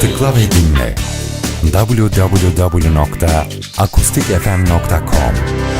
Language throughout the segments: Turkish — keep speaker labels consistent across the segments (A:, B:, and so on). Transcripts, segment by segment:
A: Tıkla ve dinle. www.akustikfm.com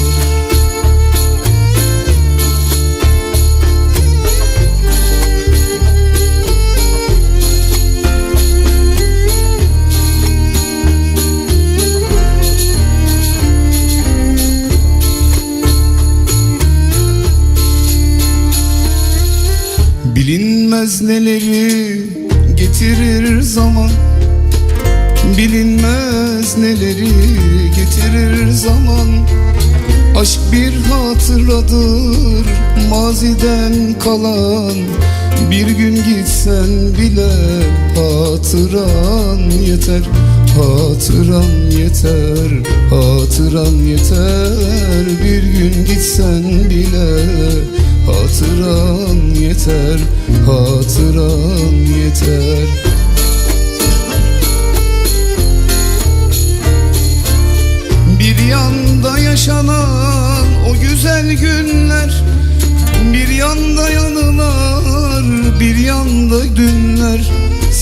B: Bilinmez neleri getirir zaman. Bilinmez neleri getirir zaman. Aşk bir hatıradır maziden kalan. Bir gün gitsen bile hatıran yeter Hatıran yeter, hatıran yeter. Bir gün gitsen bile hatıran yeter Hatıran yeter. Bir yanda yaşanan o güzel günler Bir yanda yanılar, bir yanda dünler